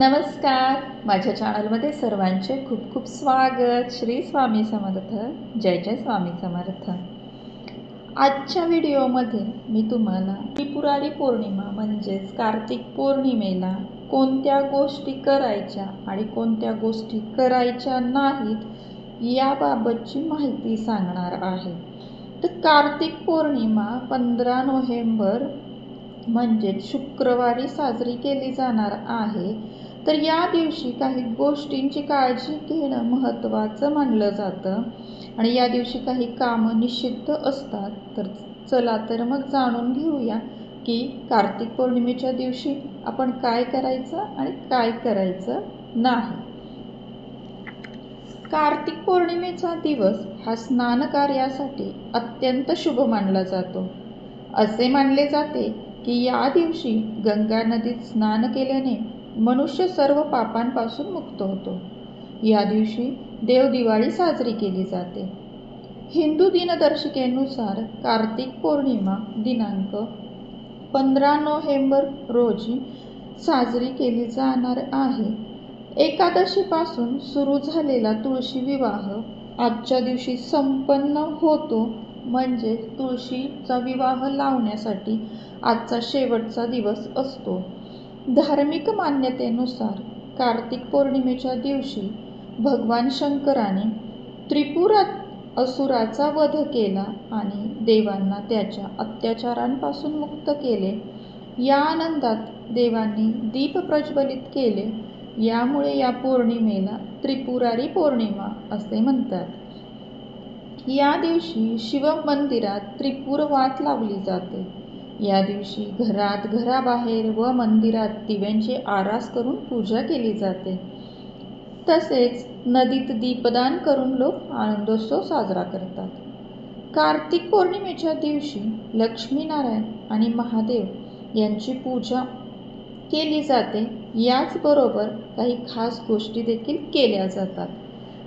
नमस्कार. माझ्या चॅनलमध्ये सर्वांचे खूप खूप स्वागत. श्री स्वामी समर्थ. जय जय स्वामी समर्थ. आजच्या व्हिडिओमध्ये मी तुम्हाला त्रिपुरारी पौर्णिमा म्हणजेच कार्तिक पौर्णिमेला कोणत्या गोष्टी करायच्या आणि कोणत्या गोष्टी करायच्या नाहीत याबाबतची माहिती सांगणार आहे. तर कार्तिक पौर्णिमा पंधरा नोव्हेंबर म्हणजेच शुक्रवारी साजरी केली जाणार आहे. तर या दिवशी काही गोष्टींची काळजी घेणं महत्त्वाचं मानलं जातं. आणि या दिवशी काही कामं निषिद्ध असतात. तर चला तर मग जाणून घेऊया की कार्तिक पौर्णिमेच्या दिवशी आपण काय करायचं आणि काय करायचं नाही. कार्तिक पौर्णिमेचा दिवस हा स्नान कार्यासाठी अत्यंत शुभ मानला जातो. असे मानले जाते की या दिवशी गंगा नदीत स्नान केल्याने मनुष्य सर्व पापांपासून मुक्त होतो. या दिवशी देवदिवाळी साजरी केली जाते. हिंदू दिनदर्शिकेनुसार कार्तिक पौर्णिमा दिनांक पंधरा नोव्हेंबर रोजी साजरी केली जाणार आहे. एकादशीपासून सुरू झालेला तुळशी विवाह आजच्या दिवशी संपन्न होतो. म्हणजे तुळशीचा विवाह लावण्यासाठी आजचा शेवटचा दिवस असतो. धार्मिक मान्यतेनुसार कार्तिक पौर्णिमेच्या दिवशी भगवान शंकराने त्रिपुरात असुराचा वध केला आणि देवांना त्याच्या अत्याचारांपासून मुक्त केले. या आनंदात देवांनी दीप प्रज्वलित केले. यामुळे या पौर्णिमेला त्रिपुरारी पौर्णिमा असे म्हणतात. या दिवशी शिव मंदिरात त्रिपुर वात लावली जाते. या दिवशी घरात घराबाहेर व मंदिरात दिव्यांची आरास करून पूजा केली जाते. तसेच नदीत दीपदान करून लोक आनंदोत्सव साजरा करतात. कार्तिक पौर्णिमेच्या दिवशी लक्ष्मीनारायण आणि महादेव यांची पूजा केली जाते. याचबरोबर काही खास गोष्टी देखील केल्या जातात.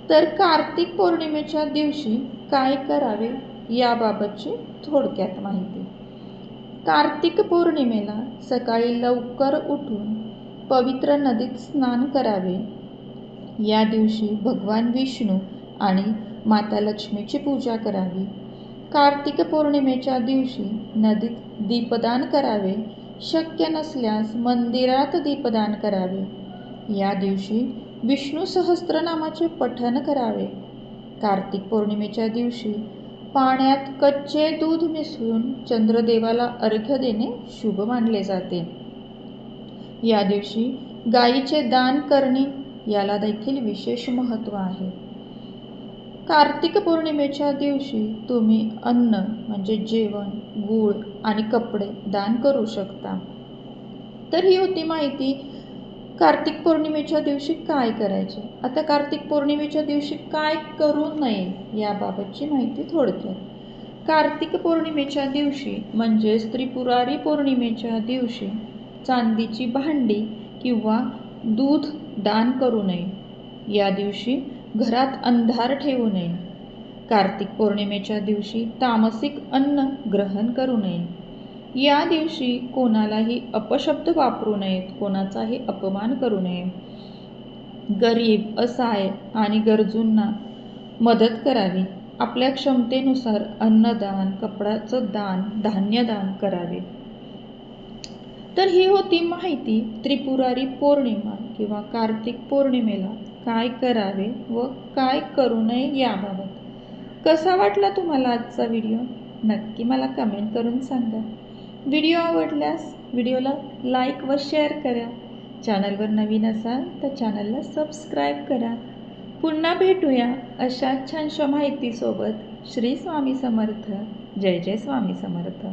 तर कार्तिक पौर्णिमेच्या दिवशी काय करावे याबाबतची थोडक्यात माहिती. कार्तिक पौर्णिमेला सकाळी लवकर उठून पवित्र नदीत स्नान करावे. या दिवशी भगवान विष्णू आणि माता लक्ष्मीची पूजा करावी. कार्तिक पौर्णिमेच्या दिवशी नदीत दीपदान करावे. शक्य नसल्यास मंदिरात दीपदान करावे. या दिवशी विष्णू सहस्त्रनामाचे पठण करावे. कार्तिक पौर्णिमेच्या दिवशी पाण्यात कच्चे दूध मिसळून चंद्रदेवाला अर्घ्य देणे शुभ मानले जाते. या दिवशी गायीचे दान करणे याला देखील विशेष महत्त्व आहे. कार्तिक पौर्णिमेच्या दिवशी तुम्ही अन्न म्हणजे जेवण गूळ आणि कपडे दान करू शकता. तर ही होती माहिती. कार्तिक पौर्णिमेच्या दिवशी काय करायचे? आता कार्तिक पौर्णिमेच्या दिवशी काय करू नये याबाबतची माहिती थोडक्यात. कार्तिक पौर्णिमेच्या दिवशी म्हणजेच त्रिपुरारी पौर्णिमेच्या दिवशी चांदीची भांडी किंवा दूध दान करू नये. या दिवशी घरात अंधार ठेवू नये. कार्तिक पौर्णिमेच्या दिवशी तामसिक अन्न ग्रहण करू नये. या दिवशी कोणालाही अपशब्द वापरू नयेत कोणाचाही अपमान करू नये. गरीब असहाय आणि गरजूंना मदत करावी. आपल्या क्षमतेनुसार अन्नदान कपड्याचं दान धान्यदान करावे. तर ही होती माहिती. त्रिपुरारी पौर्णिमा किंवा कार्तिक पौर्णिमेला काय करावे व काय करू नये याबाबत. कसा वाटला तुम्हाला आजचा व्हिडिओ? नक्की मला कमेंट करून सांगा. व्हिडिओ आवडल्यास व्हिडिओला लाईक व शेअर करा. चॅनलवर नवीन असाल तर चॅनलला सबस्क्राईब करा. पुन्हा भेटूया अशा छानशा माहितीसोबत. श्री स्वामी समर्थ. जय जय स्वामी समर्थ.